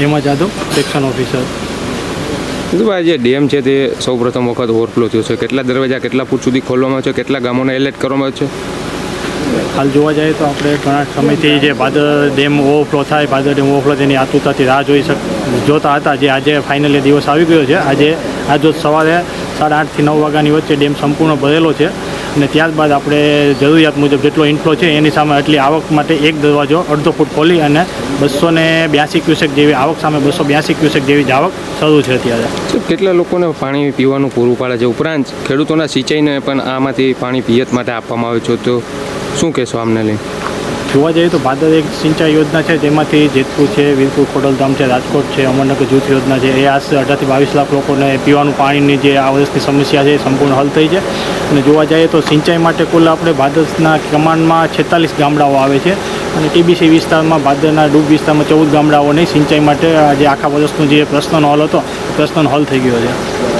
એમાં Jadav section officer. ભાઈ જે ડેમ છે તે સૌ પ્રથમ વખત ઓવરફ્લો થયો છે. કેટલા દરવાજા કેટલા ફૂટ સુધી ખોલવામાં છે? કેટલા ગામોને એલર્ટ કરવામાં આવે છે? હાલ જોવા જઈએ તો આપણે ઘણા સમયથી જે ભાદર ડેમ ઓવરફ્લો થાય ભાદર ડેમ ઓવરફ્લો તેની આતુરતાથી રાહ જોઈ શક જોતા હતા. જે આજે ફાઇનલી દિવસ આવી ગયો છે. આજે આજ સવારે સાડા આઠથી નવ વાગ્યાની વચ્ચે ડેમ સંપૂર્ણ ભરેલો છે. અને ત્યારબાદ આપણે જરૂરિયાત મુજબ જેટલો ઇન્ફ્લો છે, એની સામે આટલી આવક માટે એક દરવાજો અડધો ફૂટ ખોલી અને બસો ને બ્યાસી ક્યુસેક જેવી આવક સામે બસો બ્યાસી ક્યુસેક જેવી જ આવક શરૂ છે અત્યારે. કેટલા લોકોને પાણી પીવાનું પૂરું પાડે છે? ઉપરાંત ખેડૂતોના સિંચાઈને પણ આમાંથી પાણી પિયત માટે આપવામાં આવે છે. તો શું કહેશો આમને લઈને? જોવા જઈએ તો ભાદર એક સિંચાઈ યોજના છે, જેમાંથી જેતપુર છે, વીરપુર ખોડલધામ છે, રાજકોટ છે, અમરનગર જૂથ યોજના છે, એ આશરે અઢારથી બાવીસ લાખ લોકોને પીવાનું પાણીની જે આ વર્ષની સમસ્યા છે એ સંપૂર્ણ હલ થઈ છે. અને જોવા જઈએ તો સિંચાઈ માટે કુલ આપણે ભાદરના કમાન્ડમાં છેતાલીસ ગામડાઓ આવે છે. અને ટીબીસી વિસ્તારમાં ભાદરના ડૂબ વિસ્તારમાં ચૌદ ગામડાઓની સિંચાઈ માટે જે આખા વર્ષનો જે પ્રશ્નનો હલ હતો, પ્રશ્નનો હલ થઈ ગયો છે.